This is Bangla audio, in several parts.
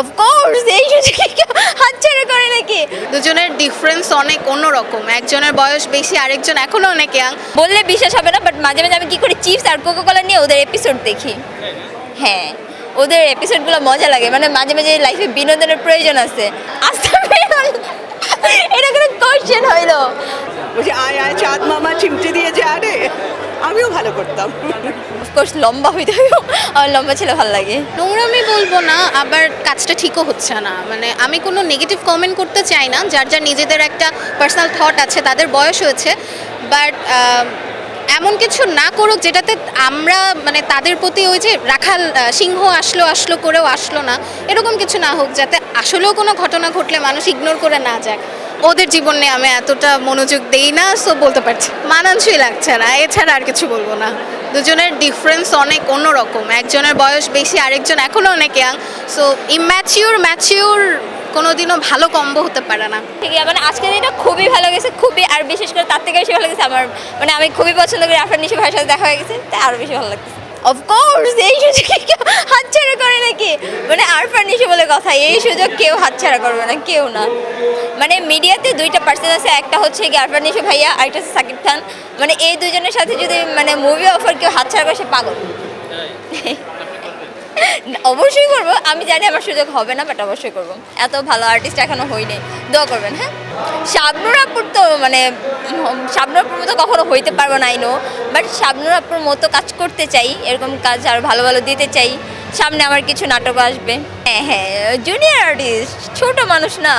অফকোর্স এই সুযোগে হাতছাড়া করে নাকি? দুজনের ডিফারেন্স অনেক অন্যরকম। একজনের বয়স বেশি আরেকজন এখনও অনেক ইয়াং বললে বিশ্বাস হবে না বাট মাঝে মাঝে আমি কি করি চিপস আর কোকোকোলা নিয়ে ওদের এপিসোড দেখি। হ্যাঁ ওদের এপিসোডগুলো মজা লাগে। মানে মাঝে মাঝে লাইফে বিনোদনের প্রয়োজন আছে। আসতে আমিও ভালো করতাম। অফকোর্স লম্বা হইতে হবে আমার লম্বা ছেলে ভালো লাগে। নোংরামি বলব না আবার কাজটা ঠিকও হচ্ছে না। মানে আমি কোনো নেগেটিভ কমেন্ট করতে চাই না যার যার নিজেদের একটা পার্সোনাল থট আছে তাদের বয়স হয়েছে। বাট এমন কিছু না করুক যেটাতে আমরা মানে তাদের প্রতি ওই যে রাখাল সিংহ আসলো আসলো করেও আসলো না এরকম কিছু না হোক যাতে আসলেও কোনো ঘটনা ঘটলে মানুষ ইগনোর করে না যাক। ওদের জীবনে আমি এতটা মনোযোগ দেই না সো বলতে পারছি। মানানসই লাগছে না, এছাড়া আর কিছু বলব না। দুজনের ডিফারেন্স অনেক অন্যরকম। একজনের বয়স বেশি, আরেকজন এখনও অনেক ইয়াং সো ইম্যাচিওর ম্যাচিওর কোনোদিনও ভালো কম্বো হতে পারে না। ঠিক আছে মানে আজকের দিনটা খুবই ভালো গেছে, খুবই, আর বিশেষ করে তার থেকে বেশি ভালো গেছে আমার। মানে আমি খুবই পছন্দ করি আফরান নিশু ভাইয়ের সাথে দেখা হয়ে গেছে, তাই আরও বেশি ভালো লাগছে অফকোর্স এই সুযোগে কেউ হাতছাড়া করে নাকি? মানে আর ফার্নিশে বলে কথা, এই সুযোগ কেউ হাতছাড়া করবে না, কেউ না। মানে মিডিয়াতে দুইটা পার্সন আছে, একটা হচ্ছে কি আরফান নিশু ভাইয়া, আরেকটা হচ্ছে সাকিব খান। মানে এই দুজনের সাথে যদি মানে মুভি অফার কেউ হাতছাড়া করে, সে পাগল। অবশ্যই করব। আমি জানি আমার সুযোগ হবে না বাট অবশ্যই করব। এত ভালো আর্টিস্ট এখনও হইনি। দোয়া করবেন হ্যাঁ? শাবনুর আপুর তো মানে শাবনুর আপুর মতো কখনো হইতে পারব না আইনো বাট শাবনুর আপুর মতো কাজ করতে চাই এরকম কাজ আর ভালো ভালো দিতে চাই। সামনে আমার কিছু নাটক আসবে। হ্যাঁ হ্যাঁ জুনিয়র আর্টিস্ট ছোট মানুষ না।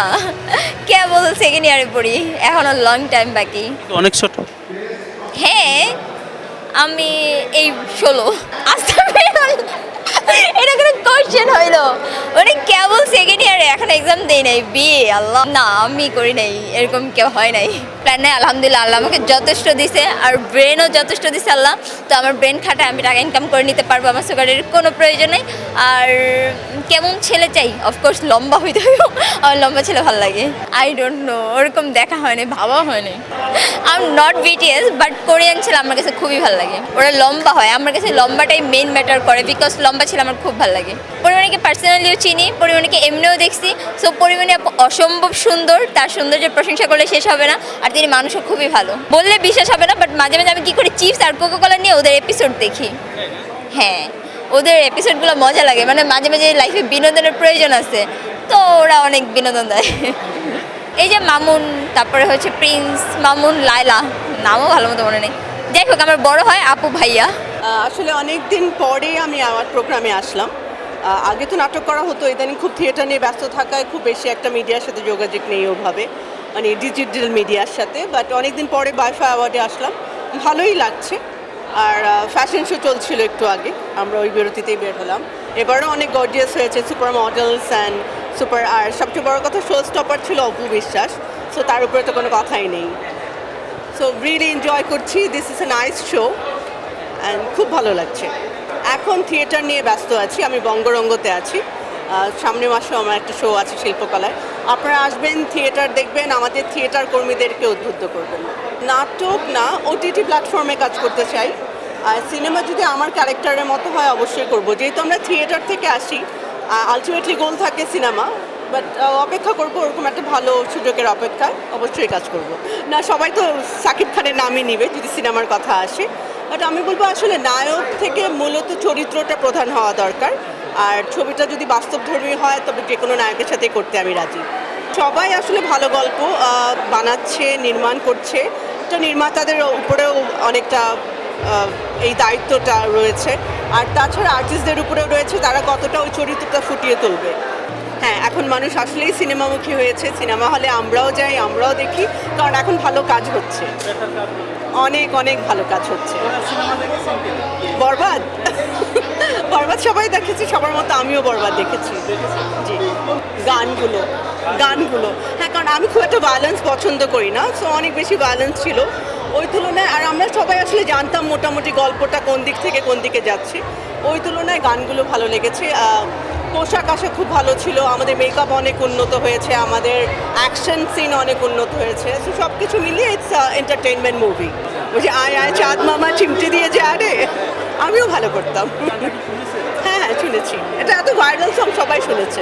কেবল সেকেন্ড ইয়ারে পড়ি এখনও লং টাইম বাকি। অনেক ছোট? হ্যাঁ আমি এই ষোলো। আসতে এটা কোনো কোশ্চেন হইল। মানে কেবল সেকেন্ড ইয়ারে এখন এক্সাম দেই নাই, বিয়ে, আল্লাহ, না, আমি করি নাই, এরকম কেউ হয় নাই। প্ল্যান আলহামদুলিল্লাহ, আল্লাহ আমাকে যথেষ্ট দিছে, আর ব্রেনও যথেষ্ট দিছে আল্লাহ। তো আমার ব্রেন খাটায়, আমি টাকা ইনকাম করে নিতে পারব, আমার সুগারের কোনো প্রয়োজন নেই। আর কেমন ছেলে চাই? অফকোর্স লম্বা হইতে হবে আমার লম্বা ছেলে ভালো লাগে। আই ডোন্ট নো ওরকম দেখা হয়নি ভাবা হয়নি। I am not BTS but Korean ছেলে আমার কাছে খুবই ভালো লাগে। ওরা লম্বা হয়, আমার কাছে লম্বাটাই মেন ম্যাটার করে বিকজ লম্বা ছেলে আমার খুব ভালো লাগে। পরিমাণিকে পার্সোনালিও চিনি, পরিমাণিকে এমনিও দেখছি। সো পরিমাণে অসম্ভব সুন্দর, তার সৌন্দর্যের প্রশংসা করলে শেষ হবে না। আর তিনি মানুষও খুবই ভালো। বললে বিশ্বাস হবে না বাট মাঝে মাঝে আমি কি করি চিপস আর কোকো কোলা নিয়ে ওদের এপিসোড দেখি। হ্যাঁ ওদের এপিসোডগুলো মজা লাগে। মানে মাঝে মাঝে লাইফে বিনোদনের প্রয়োজন আছে, তো ওরা অনেক বিনোদন দেয়। এই যে মামুন, তারপরে হচ্ছে প্রিন্স মামুন, লায়লা, নামও ভালো মতো মনে নেই। যাই হোক, আমার বড় হয় আপু ভাইয়া। আসলে অনেক দিন পরে আমি আমার প্রোগ্রামে আসলাম। আগে তো নাটক করা হতো, ইদানিং খুব থিয়েটার নিয়ে ব্যস্ত থাকায় খুব বেশি একটা মিডিয়ার সাথে যোগাযোগ নেই ওভাবে। মানে ডিজিটাল মিডিয়ার সাথে বাট অনেক দিন পরে বাইফা অ্যাওয়ার্ডে আসলাম। ভালোই লাগছে। আর ফ্যাশন শো চলছিল একটু আগে। আমরা ওই বিরতিতেই বের হলাম। এবারও অনেক গর্জিয়াস হয়েছে সুপার মডেলস অ্যান্ড সুপার আর সবচেয়ে বড় কথা শো স্টপার ছিল অপু বিশ্বাস। সো তার উপরে তো কোনো কথাই নেই। সো রিয়েলি এনজয় করছি। This is a nice show and খুব ভালো লাগছে। এখন থিয়েটার নিয়ে ব্যস্ত আছি। আমি বঙ্গরঙ্গতে আছি। সামনের মাসেও আমার একটা শো আছে শিল্পকলায়। আপনারা আসবেন থিয়েটার দেখবেন, আমাদের থিয়েটার কর্মীদেরকে উদ্বুদ্ধ করবেন। নাটক না ওটিটি প্ল্যাটফর্মে কাজ করতে চাই। আর সিনেমা যদি আমার ক্যারেক্টারের মতো হয়, অবশ্যই করব। যেহেতু আমরা থিয়েটার থেকে আসি আলটিমেটলি গোল থাকে সিনেমা বাট অপেক্ষা করব ওরকম একটা ভালো সুযোগের অপেক্ষায় অবশ্যই কাজ করব। না, সবাই তো সাকিব খানের নামই নিবে, যদি সিনেমার কথা আসে। বাট আমি বলব আসলে নায়ক থেকে মূলত চরিত্রটা প্রধান হওয়া দরকার। আর ছবিটা যদি বাস্তবধর্মী হয়, তবে যে কোনো নায়কের সাথে করতে আমি রাজি। সবাই আসলে ভালো গল্প বানাচ্ছে, নির্মাণ করছে। তো নির্মাতাদের উপরেও অনেকটা এই দায়িত্বটা রয়েছে। আর তাছাড়া আর্টিস্টদের উপরেও রয়েছে, তারা কতটা ওই চরিত্রটা ফুটিয়ে তুলবে। হ্যাঁ এখন মানুষ আসলেই সিনেমামুখী হয়েছে। সিনেমা হলে আমরাও যাই, আমরাও দেখি। কারণ এখন ভালো কাজ হচ্ছে। অনেক অনেক ভালো কাজ হচ্ছে। বরবাদ? বরবাদ সবাই দেখেছি, সবার মতো আমিও বরবাদ দেখেছি। জি। গানগুলো গানগুলো। হ্যাঁ কারণ আমি খুব একটা ব্যালেন্স পছন্দ করি না সো অনেক বেশি ব্যালেন্স ছিল। ওই তুলনায়, আর আমরা সবাই আসলে জানতাম মোটামুটি গল্পটা কোন দিক থেকে কোন দিকে যাচ্ছে। ওই তুলনায় গানগুলো ভালো লেগেছে। পোশাক আশাক খুব ভালো ছিল। আমাদের মেকআপ অনেক উন্নত হয়েছে, আমাদের অ্যাকশন সিন অনেক উন্নত হয়েছে। সো সব কিছু মিলিয়ে ইটস এন্টারটেনমেন্ট মুভি বলছি, আয় আয়, চাঁদ মামা চিমটি দিয়ে যে আরে, আমিও ভালো করতাম। হ্যাঁ হ্যাঁ শুনেছি। এটা এত ভাইরাল সং সবাই শুনেছে।